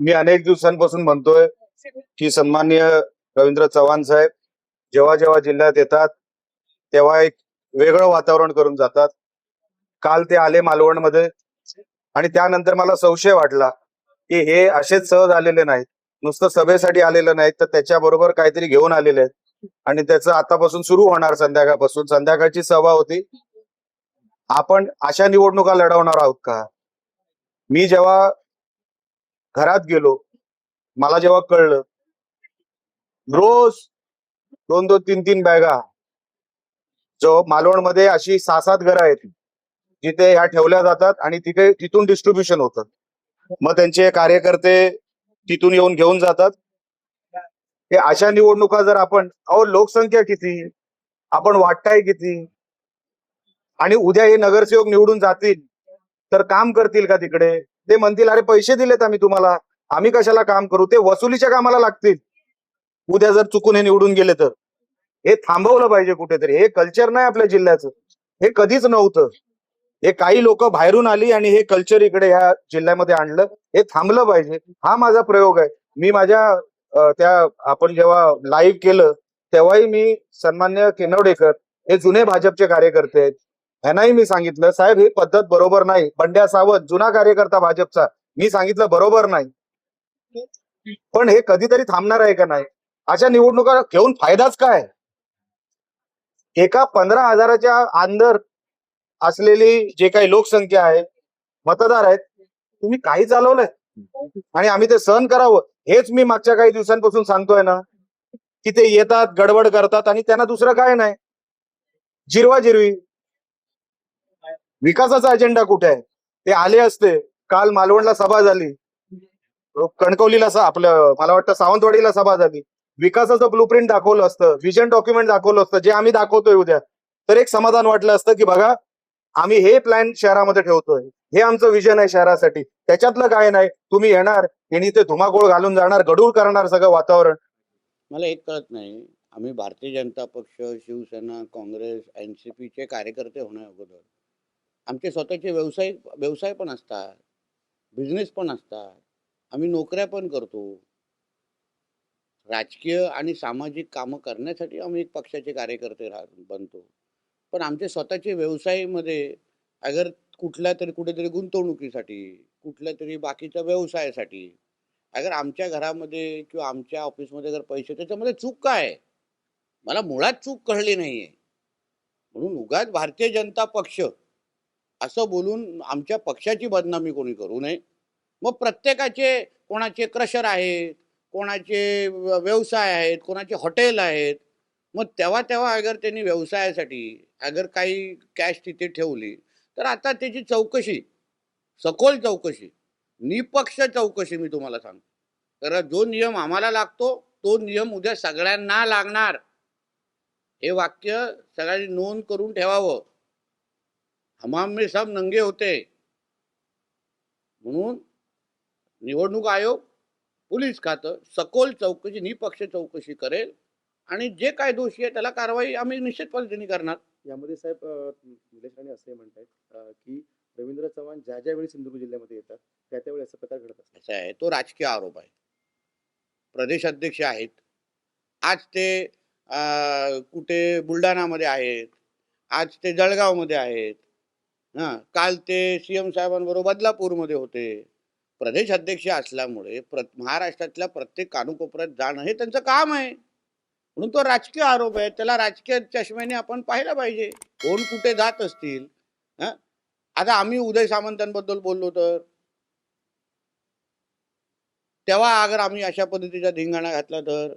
मी अनेक दिवसांपासून म्हणतोय की सन्माननीय रवींद्र चव्हाण साहेब जेव्हा जेव्हा जिल्ह्यात येतात तेव्हा एक वेगळं वातावरण करून जातात. काल ते आले मालवणमध्ये आणि त्यानंतर मला संशय वाटला की हे असेच सहज आलेले नाहीत. नुसतं सभेसाठी आलेले नाहीत तर त्याच्याबरोबर काहीतरी घेऊन आलेले आहेत. आणि त्याचं आतापासून सुरू होणार संध्याकाळपासून. संध्याकाळची सभा होती. आपण अशा निवडणुका लढवणार आहोत का? मी जेव्हा घरात गेलो. मला जेव्हा कळलं रोज दोन दोन तीन तीन बॅगा जो मालवणमध्ये अशी सहा सात घरं आहेत जिथे ह्या ठेवल्या जातात आणि तिथे तिथून डिस्ट्रीब्युशन होतं. मग त्यांचे कार्यकर्ते तिथून येऊन घेऊन जातात. हे अशा निवडणुका जर आपण अहो लोकसंख्या किती? आपण वाटताय किती? आणि उद्या हे नगरसेवक निवडून जातील तर काम करतील का तिकडे? ते म्हणतील अरे पैसे दिलेत आम्ही तुम्हाला. आम्ही कशाला काम करू? ते वसुलीच्या कामाला लागतील. उद्या जर चुकून हे निवडून गेले तर. हे थांबवलं पाहिजे कुठेतरी. हे कल्चर नाही आपल्या जिल्ह्याचं. हे कधीच नव्हतं. हे काही लोक बाहेरून आली आणि हे कल्चर इकडे ह्या जिल्ह्यामध्ये आणलं. हे थांबलं पाहिजे. हा माझा प्रयोग आहे. मी माझ्या त्या आपण जेव्हा लाईव्ह केलं तेव्हाही मी सन्मान्य केनवडेकर हे जुने भाजपचे कार्यकर्ते आहेत. ह्यांनाही मी सांगितलं साहेब ही पद्धत बरोबर नाही. बंड्या सावंत जुना कार्यकर्ता भाजपचा. मी सांगितलं बरोबर नाही. पण हे कधीतरी थांबणार आहे का नाही? अशा निवडणुका घेऊन फायदाच काय? एका पंधरा हजाराच्या अंदर असलेली जे काही लोकसंख्या आहे मतदार आहेत तुम्ही काही चालवलंय. आणि आम्ही ते सहन करावं. हेच मी मागच्या काही दिवसांपासून सांगतोय ना की ते येतात गडबड करतात आणि त्यांना दुसरं काय नाही. जिरवा जिरवी. विकासाचा अजेंडा कुठे आहे? ते आले असते. काल मालवणला सभा झाली. कणकवलीला आपलं मला वाटतं सावंतवाडीला सभा झाली. विकासाचं ब्लूप्रिंट दाखवलं असतं. विजन डॉक्युमेंट दाखवलं असतं. जे आम्ही दाखवतोय उद्या. तर एक समाधान वाटलं असतं की बघा आम्ही हे प्लॅन शहरामध्ये ठेवतोय. हे आमचं विजन आहे शहरासाठी. त्याच्यातलं काय नाही. तुम्ही येणार आणि ते धुमाकूळ घालून जाणार गडूळ करणार सगळं वातावरण. मला एक कळत नाही. आम्ही भारतीय जनता पक्ष शिवसेना काँग्रेस एनसीपीचे कार्यकर्ते होण्या अगोदर. आमचे स्वतःचे व्यवसाय व्यवसाय पण असतात. बिझनेस पण असतात. आम्ही नोकऱ्या पण करतो. राजकीय आणि सामाजिक कामं करण्यासाठी आम्ही एक पक्षाचे कार्यकर्ते राह बनतो. पण आमचे स्वतःचे व्यवसायामध्ये अगर कुठल्या तरी कुठेतरी गुंतवणुकीसाठी कुठल्या तरी बाकीच्या व्यवसायासाठी अगर आमच्या घरामध्ये किंवा आमच्या ऑफिसमध्ये जर पैसे त्याच्यामध्ये चूक काय? आहे? मला मुळात चूक कळली नाही आहे म्हणून उगाच भारतीय जनता पक्ष असं बोलून आमच्या पक्षाची बदनामी कोणी करू नये. मग प्रत्येकाचे कोणाचे क्रशर आहेत कोणाचे व्यवसाय आहेत कोणाचे हॉटेल आहेत मग तेव्हा तेव्हा अगर त्यांनी व्यवसायासाठी अगर काही कॅश तिथे ठेवली तर आता त्याची चौकशी सखोल चौकशी निपक्ष चौकशी मी तुम्हाला सांगतो. तर जो नियम आम्हाला लागतो तो नियम उद्या सगळ्यांना लागणार. हे वाक्य सगळ्यांनी नोंद करून ठेवावं. हमाम में सब नंगे होते। म्हणून निवडणूक आयोग पोलीस खातं सखोल चौकशी निपक्ष चौकशी करेल आणि जे काय दोषी आहे त्याला कारवाई आम्ही निश्चित पद्धतीने करणार. यामध्ये साहेब निलेश राणे असे म्हणतायत अ, की रवींद्र चव्हाण ज्या ज्या वेळी सिंधुदुर्ग जिल्ह्यामध्ये येतात त्या त्यावेळी असा प्रकार घडत असतात असा आहे. तो राजकीय आरोप आहे. प्रदेश अध्यक्ष आहेत. आज ते कुठे बुलढाणामध्ये आहेत. आज ते जळगावमध्ये आहेत. हां काल ते सी एम साहेबांबरोबर बदलापूरमध्ये होते. प्रदेश अध्यक्ष असल्यामुळे प्र महाराष्ट्रातल्या प्रत्येक कानुकोपऱ्यात जाणं हे त्यांचं काम आहे. म्हणून तो राजकीय आरोप आहे. त्याला राजकीय चष्म्याने आपण पाहिला पाहिजे. कोण कुठे जात असतील हां? आता आम्ही उदय सामंतांबद्दल बोललो तर? तेव्हा अगर आम्ही अशा पद्धतीचा धिंगाणा घातला तर?